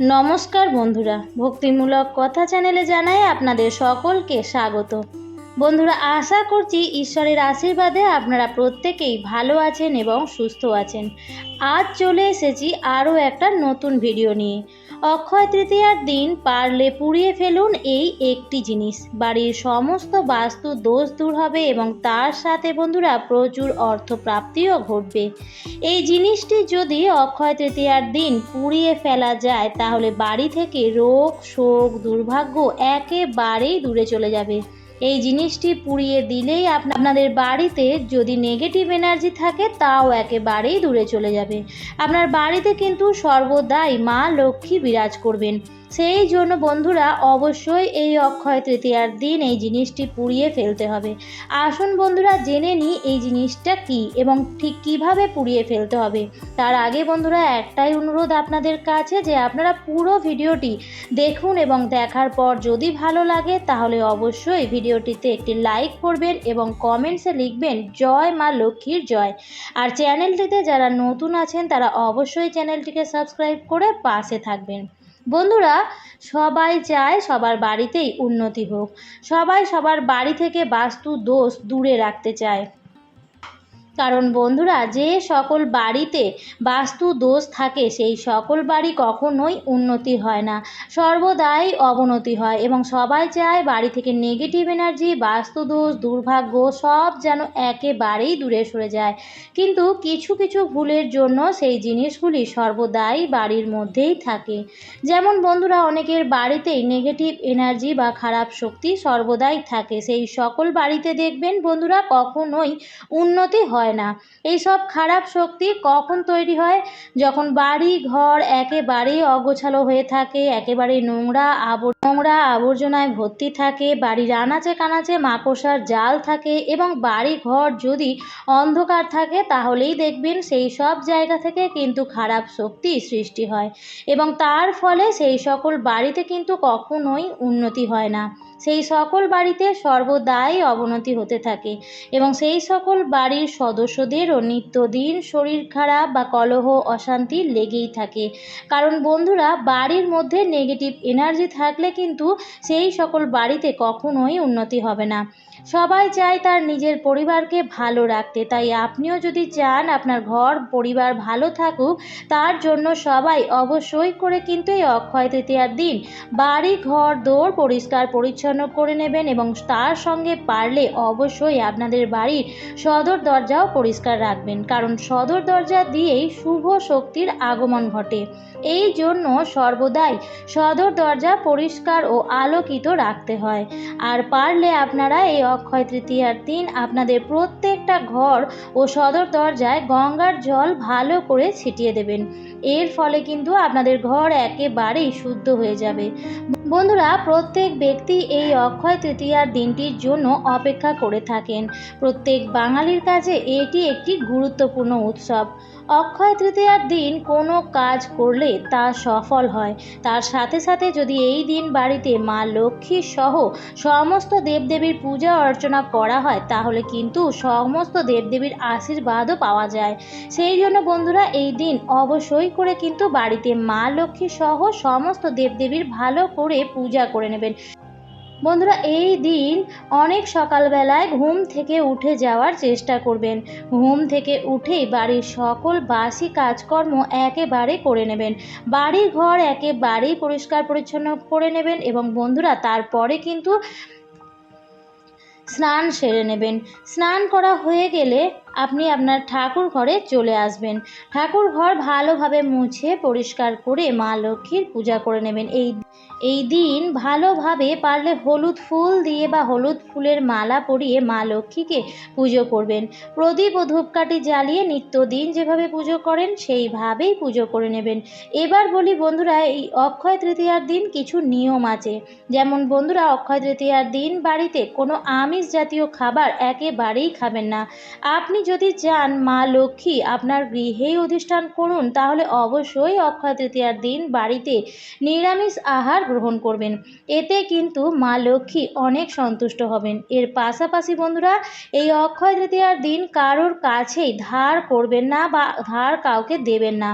নমস্কার বন্ধুরা, ভক্তিমূলক কথা চ্যানেলে জানাই আপনাদের সকলকে স্বাগত। বন্ধুরা, আশা করছি ঈশ্বরের আশীর্বাদে আপনারা প্রত্যেকেই ভালো আছেন এবং সুস্থ আছেন। আজ চলে এসেছি আরও একটা নতুন ভিডিও নিয়ে। অক্ষয় তৃতীয়ার দিন পারলে পুড়িয়ে ফেলুন এই একটি জিনিস। বাড়ির সমস্ত বাস্তু দোষ দূর হবে এবং তার সাথে বন্ধুরা প্রচুর অর্থ প্রাপ্তিও ঘটবে। এই জিনিসটি যদি অক্ষয় তৃতীয়ার দিন পুড়িয়ে ফেলা যায়, তাহলে বাড়ি থেকে রোগ, শোক, দুর্ভাগ্য একেবারেই দূরে চলে যাবে। এই জিনিসটি পুড়িয়ে দিলেই আপ- আপনাদের বাড়িতে যদি নেগেটিভ এনার্জি থাকে, তাও একেবারেই দূরে চলে যাবে। আপনার বাড়িতে কিন্তু সর্বদাই মা লক্ষ্মী বিরাজ করবেন। সেই জন্য বন্ধুরা অবশ্যই এই অক্ষয় তৃতীয়ার দিন এই জিনিসটি পুড়িয়ে ফেলতে হবে। আসুন বন্ধুরা জেনে নিই এই জিনিসটা কি এবং ঠিক কীভাবে পুড়িয়ে ফেলতে হবে। তার আগে বন্ধুরা একটাই অনুরোধ আপনাদের কাছে যে আপনারা পুরো ভিডিওটি দেখুন এবং দেখার পর যদি ভালো লাগে তাহলে অবশ্যই ভিডিওটিতে একটি লাইক করবেন এবং কমেন্টসে লিখবেন, জয় মা লক্ষ্মীর জয়। আর চ্যানেলটিতে যারা নতুন আছেন তারা অবশ্যই চ্যানেলটিকে সাবস্ক্রাইব করে পাশে থাকবেন। বন্ধুরা, সবাই চায় সবার বাড়িতেই উন্নতি হোক। সবাই সবার বাড়ি থেকে বাস্তু দোষ দূরে রাখতে চায়। কারণ বন্ধুরা, যে সকল বাড়িতে বাস্তু দোষ থাকে, সেই সকল বাড়ি কখনোই উন্নতি হয় না। সর্বদাই অবনতি হয় এবং সবাই চায় বাড়ি থেকে নেগেটিভ এনার্জি বাস্তু দোষ, দুর্ভাগ্য সব যেন একেবারেই দূরে সরে যায়। কিন্তু কিছু কিছু ভুলের জন্য সেই জিনিসগুলি সর্বদাই বাড়ির মধ্যেই থাকে। যেমন বন্ধুরা, অনেকের বাড়িতেই নেগেটিভ এনার্জি বা খারাপ শক্তি সর্বদাই থাকে। সেই সকল বাড়িতে দেখবেন বন্ধুরা, কখনোই উন্নতি হয় না। এই সব খারাপ শক্তি কখন তৈরি হয়? যখন বাড়ি, ঘর একেবারেই অগোছালো হয়ে থাকে একেবারে নোংরা আবর নোংরা আবর্জনায় ভর্তি থাকে, বাড়ির আনাচে কানাচে মাকড়সার জাল থাকে এবং বাড়ি, ঘর যদি অন্ধকার থাকে তাহলেই দেখবেন সেই সব জায়গা থেকে কিন্তু খারাপ শক্তি সৃষ্টি হয় এবং তার ফলে সেই সকল বাড়িতে কিন্তু কখনোই উন্নতি হয় না। সেই সকল বাড়িতে সর্বদাই অবনতি হতে থাকে এবং সেই সকল বাড়ির সদস্যদেরও নিত্যদিন শরীর খারাপ বা কলহ, অশান্তি লেগেই থাকে। কারণ বন্ধুরা, বাড়ির মধ্যে নেগেটিভ এনার্জি থাকলে কিন্তু সেই সকল বাড়িতে কখনোই উন্নতি হবে না। সবাই চায় তার নিজের পরিবারকে ভালো রাখতে। তাই আপনিও যদি চান আপনার ঘর, পরিবার ভালো থাকুক, তার জন্য সবাই অবশ্যই করে কিন্তু এই অক্ষয় তৃতীয়ার দিন বাড়ি, ঘর দৌড় পরিষ্কার পরিচ্ছন্ন করে নেবেন এবং তার সঙ্গে পারলে অবশ্যই আপনাদের বাড়ির সদর দরজাও পরিষ্কার রাখবেন, কারণ সদর দরজা দিয়েই শুভ শক্তির আগমন ঘটে। এই জন্য সর্বদাই সদর দরজা পরিষ্কার ও আলোকিত রাখতে হয়। আর পারলে আপনারা এই অক্ষয় তৃতীয়ার দিন আপনাদের প্রত্যেকটা ঘর ও সদর দরজায় গঙ্গার জল ভালো করে ছিটিয়ে দেবেন। এর ফলে কিন্তু আপনাদের ঘর একেবারেই শুদ্ধ হয়ে যাবে। বন্ধুরা, প্রত্যেক ব্যক্তি এই অক্ষয় তৃতীয়ার দিনটির জন্য অপেক্ষা করে থাকেন। প্রত্যেক বাঙালির কাছে এটি একটি গুরুত্বপূর্ণ উৎসব। অক্ষয় তৃতীয়ার দিন কোনো কাজ করলে তা সফল হয়। তার সাথে সাথে যদি এই দিন বাড়িতে মা লক্ষ্মী সহ সমস্ত দেবদেবীর পূজা অর্চনা করা হয়, তাহলে কিন্তু সমস্ত দেবদেবীর আশীর্বাদও পাওয়া যায়। সেই জন্য বন্ধুরা, এই দিন অবশ্যই করে কিন্তু বাড়িতে মা লক্ষ্মী সহ সমস্ত দেবদেবীর ভালো করে পূজা করে নেবেন। বন্ধুরা, এই দিন অনেক সকালবেলায় ঘুম থেকে উঠে যাওয়ার চেষ্টা করবেন। ঘুম থেকে উঠেই বাড়ির সকল বাসি কাজকর্ম একেবারে করে নেবেন। বাড়ির ঘর একেবারেই পরিষ্কার পরিচ্ছন্ন করে নেবেন এবং বন্ধুরা, তারপরে কিন্তু স্নান সেরে নেবেন। স্নান করা হয়ে গেলে আপনি আপনার ঠাকুর ঘরে চলে আসবেন। ঠাকুর ঘর ভালোভাবে মুছে, পরিষ্কার করে মা লক্ষ্মীর পূজা করে নেবেন। এই এই দিন ভালোভাবে পারলে হলুদ ফুল দিয়ে বা হলুদ ফুলের মালা পরিয়ে মা লক্ষ্মীকে পুজো করবেন। প্রদীপ ও ধূপকাঠি জ্বালিয়ে নিত্যদিন যেভাবে পুজো করেন, সেইভাবেই পুজো করে নেবেন। এবার বলি বন্ধুরা, এই অক্ষয় তৃতীয়ার দিন কিছু নিয়ম আছে। যেমন বন্ধুরা, অক্ষয় তৃতীয়ার দিন বাড়িতে কোনো আমিষ জাতীয় খাবার একেবারেই খাবেন না। আপনি যদি চান মা লক্ষ্মী আপনার গৃহেই অধিষ্ঠান করুন, তাহলে অবশ্যই অক্ষয় তৃতীয়ার দিন বাড়িতে নিরামিষ আহার গ্রহণ করবেন। এতে কিন্তু মা লক্ষ্মী অনেক সন্তুষ্ট হবেন। এর পাশাপাশি বন্ধুরা, এই অক্ষয় তৃতীয়ার দিন কারোর কাছেই ধার করবেন না বা ধার কাউকে দেবেন না।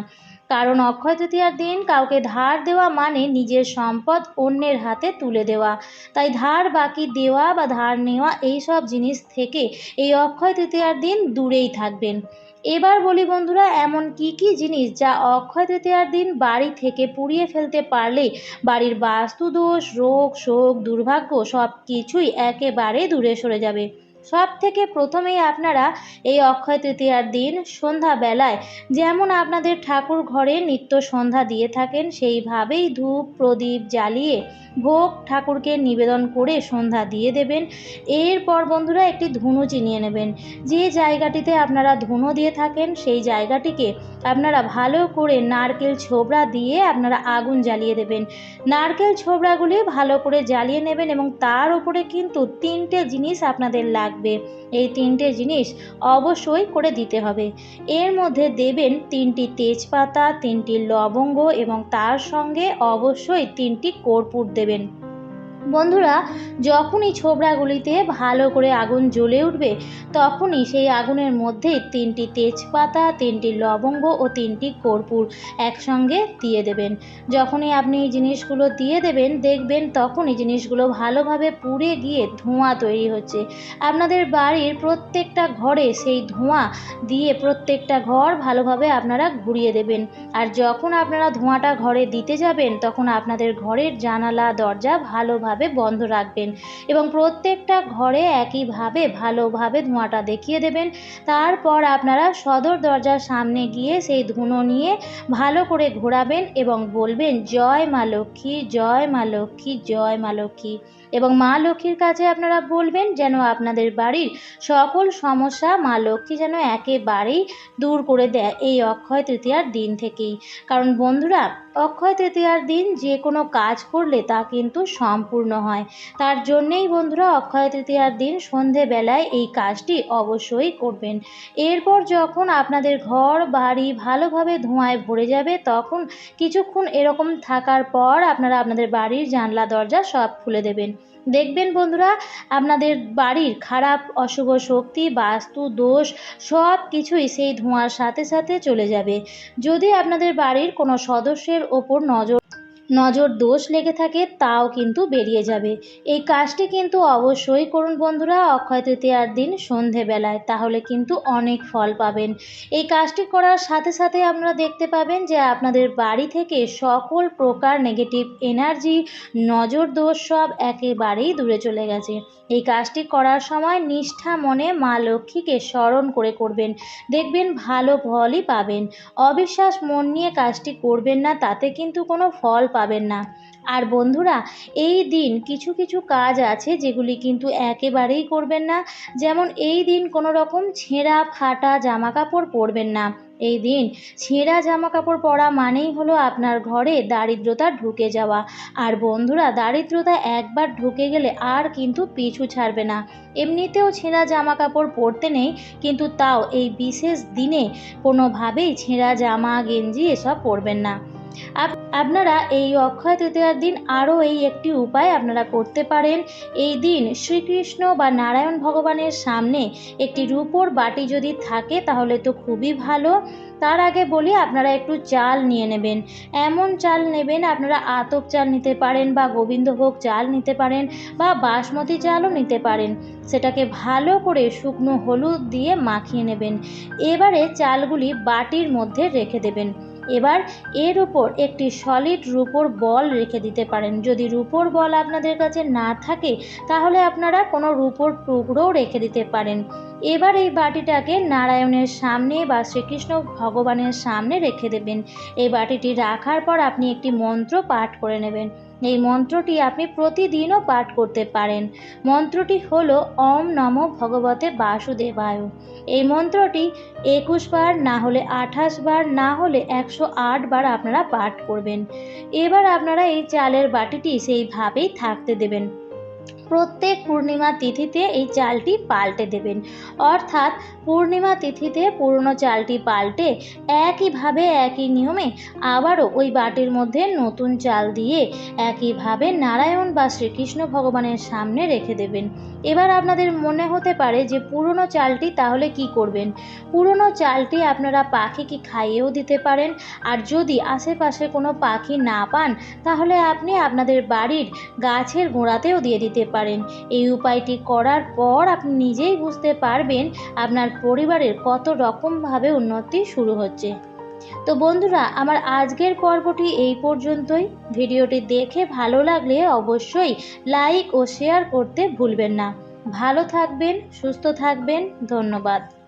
কারণ অক্ষয় তৃতীয়ার দিন কাউকে ধার দেওয়া মানে নিজের সম্পদ অন্যের হাতে তুলে দেওয়া। তাই ধার বাকি দেওয়া বা ধার নেওয়া এই সব জিনিস থেকে এই অক্ষয় তৃতীয়ার দিন দূরেই থাকবেন। এবার বলি বন্ধুরা, এমন কি কি জিনিস যা অক্ষয় তৃতীয়ার দিন বাড়ি থেকে পুড়িয়ে ফেলতে পারলে বাড়ির বাস্তুদোষ, রোগ, শোক, দুর্ভাগ্য সব কিছুই একেবারে দূরে সরে যাবে। সব থেকে প্রথমেই আপনারা এই অক্ষয় তৃতীয়ার দিন সন্ধ্যাবেলায় যেমন আপনাদের ঠাকুর ঘরে নিত্য সন্ধ্যা দিয়ে থাকেন, সেইভাবেই ধূপ, প্রদীপ জ্বালিয়ে ভোগ ঠাকুরকে নিবেদন করে সন্ধ্যা দিয়ে দেবেন। এরপর বন্ধুরা একটি ধুনো চিনিয়ে নেবেন। যে জায়গাটিতে আপনারা ধুনো দিয়ে থাকেন, সেই জায়গাটিকে আপনারা ভালো করে নারকেল ছোবড়া দিয়ে আপনারা আগুন জ্বালিয়ে দেবেন। নারকেল ছোবড়াগুলি ভালো করে জ্বালিয়ে নেবেন এবং তার উপরে কিন্তু তিনটে জিনিস আপনাদের লাগবে এই তিনটে জিনিস অবশ্যই করে দিতে হবে। এর মধ্যে দেবেন তিনটি তেজপাতা, তিনটি লবঙ্গ এবং তার সঙ্গে অবশ্যই তিনটি কর্পূর দেবেন। বন্ধুরা, যখনই ছোবড়াগুলিতে ভালো করে আগুন জ্বলে উঠবে, তখনই সেই আগুনের মধ্যে তিনটি তেজপাতা, তিনটি লবঙ্গ ও তিনটি কর্পূর একসঙ্গে দিয়ে দেবেন। যখনই আপনি এই জিনিসগুলো দিয়ে দেবেন, দেখবেন তখনই জিনিসগুলো ভালোভাবে পুড়ে গিয়ে ধোঁয়া তৈরি হচ্ছে। আপনাদের বাড়ির প্রত্যেকটা ঘরে সেই ধোঁয়া দিয়ে প্রত্যেকটা ঘর ভালোভাবে আপনারা ঘুরিয়ে দেবেন। আর যখন আপনারা ধোঁয়াটা ঘরে দিতে যাবেন, তখন আপনাদের ঘরের জানালা, দরজা ভালোভাবে ভালোভাবে বন্ধ রাখবেন এবং প্রত্যেকটা ঘরে একইভাবে ভালোভাবে ধোঁয়াটা দেখিয়ে দেবেন। তারপর আপনারা সদর দরজার সামনে গিয়ে সেই ধুনো নিয়ে ভালো করে ঘোরাবেন এবং বলবেন, জয় মা লক্ষ্মী, জয় মা লক্ষ্মী, জয় মা লক্ষ্মী। এবং মা লক্ষ্মীর কাছে আপনারা বলবেন যেন আপনাদের বাড়ির সকল সমস্যা মা লক্ষ্মী যেন একেবারেই দূর করে দেয় এই অক্ষয় তৃতীয়ার দিন থেকেই। কারণ বন্ধুরা অক্ষয় তৃতীয়ার দিন যে কোনো কাজ করলে তা কিন্তু সম্পূর্ণ হয়। তার জন্যেই বন্ধুরা অক্ষয় তৃতীয়ার দিন সন্ধেবেলায় এই কাজটি অবশ্যই করবেন। এরপর যখন আপনাদের ঘর, বাড়ি ভালোভাবে ধোঁয়ায় ভরে যাবে, তখন কিছুক্ষণ এরকম থাকার পর আপনারা আপনাদের বাড়ির জানলা, দরজা সব খুলে দেবেন। দেখবেন বন্ধুরা, আপনাদের বাড়ির খারাপ, অশুভ শক্তি, বাস্তু, দোষ, সব কিছুই সেই ধোঁয়ার সাথে সাথে চলে যাবে। যদি আপনাদের বাড়ির কোনো সদস্যের ওপর নজর নজর দোষ লেগে থাকে, তাও কিন্তু বেরিয়ে যাবে। এই কাজটি কিন্তু অবশ্যই করুন বন্ধুরা, অক্ষয় তৃতীয়ার দিন সন্ধেবেলায়। তাহলে কিন্তু অনেক ফল পাবেন। এই কাজটি করার সাথে সাথে আপনারা দেখতে পাবেন যে আপনাদের বাড়ি থেকে সকল প্রকার নেগেটিভ এনার্জি নজর দোষ সব একেবারেই দূরে চলে গেছে। এই কাজটি করার সময় নিষ্ঠা মনে মা লক্ষ্মীকে স্মরণ করে করবেন। দেখবেন ভালো ফলই পাবেন। অবিশ্বাস মন নিয়ে কাজটি করবেন না, তাতে কিন্তু কোনো ফল পাবেন না। আর বন্ধুরা, এই দিন কিছু কিছু কাজ আছে যেগুলি কিন্তু একেবারেই করবেন না। যেমন এই দিন কোনো রকম ছেঁড়া, ফাটা জামা কাপড় পরবেন না। এই দিন ছেঁড়া জামা কাপড় পরা মানেই হলো আপনার ঘরে দারিদ্রতা ঢুকে যাওয়া। আর বন্ধুরা, দারিদ্রতা একবার ঢুকে গেলে আর কিন্তু পিছু ছাড়বে না। এমনিতেও ছেঁড়া জামা কাপড় পরতে নেই, কিন্তু তাও এই বিশেষ দিনে কোনোভাবেই ছেঁড়া জামা, গেঞ্জি এসব পরবেন না। আপনারা এই অক্ষয় তৃতীয়ার দিন আরও এই একটি উপায় আপনারা করতে পারেন। এই দিন শ্রীকৃষ্ণ বা নারায়ণ ভগবানের সামনে একটি রূপোর বাটি যদি থাকে, তাহলে তো খুবই ভালো। তার আগে বলি, আপনারা একটু চাল নিয়ে নেবেন। এমন চাল নেবেন, আপনারা আতপ চাল নিতে পারেন বা গোবিন্দভোগ চাল নিতে পারেন বা বাসমতি চালও নিতে পারেন। সেটাকে ভালো করে শুকনো হলুদ দিয়ে মাখিয়ে নেবেন। এবারে চালগুলি বাটির মধ্যে রেখে দেবেন। এবার এর উপর একটি সলিড রুপোর বল রেখে দিতে পারেন। যদি রুপোর বল আপনাদের কাছে না থাকে, তাহলে আপনারা কোনো রুপোর টুকরোও রেখে দিতে পারেন। এবার এই বাটিটাকে নারায়ণের সামনে বা শ্রীকৃষ্ণ ভগবানের সামনে রেখে দেবেন। এই বাটিটি রাখার পর আপনি একটি মন্ত্র পাঠ করে নেবেন। এই মন্ত্রটি আপনি প্রতিদিনও পাঠ করতে পারেন। মন্ত্রটি হল অম নম ভগবতে বাসুদেবায়। এই মন্ত্রটি একুশ বার না হলে আঠাশ বার, না হলে একশো আট বার আপনারা পাঠ করবেন। এবার আপনারা এই চালের বাটিটি সেইভাবেই থাকতে দেবেন। প্রত্যেক পূর্ণিমা তিথিতে এই চালটি পাল্টে দেবেন। অর্থাৎ পূর্ণিমা তিথিতে পুরনো চালটি পাল্টে একইভাবে একই নিয়মে আবারও ওই বাটির মধ্যে নতুন চাল দিয়ে একইভাবে নারায়ণ বা শ্রীকৃষ্ণ ভগবানের সামনে রেখে দেবেন। এবার আপনাদের মনে হতে পারে যে পুরনো চালটি তাহলে কি করবেন? পুরনো চালটি আপনারা পাখিকে খাইয়েও দিতে পারেন? আর যদি আশেপাশে কোনো পাখি না পান, তাহলে আপনি আপনাদের বাড়ির গাছের গোড়াতেও দিয়ে দিতে পারেন। এই উপায়টি করার পর আপনি নিজেই বুঝতে পারবেন আপনার পরিবারের কত রকমভাবে উন্নতি শুরু হচ্ছে। তো বন্ধুরা, আমার আজকের পর্বটি এই পর্যন্তই। ভিডিওটি দেখে ভালো লাগলে অবশ্যই লাইক ও শেয়ার করতে ভুলবেন না। ভালো থাকবেন, সুস্থ থাকবেন। ধন্যবাদ।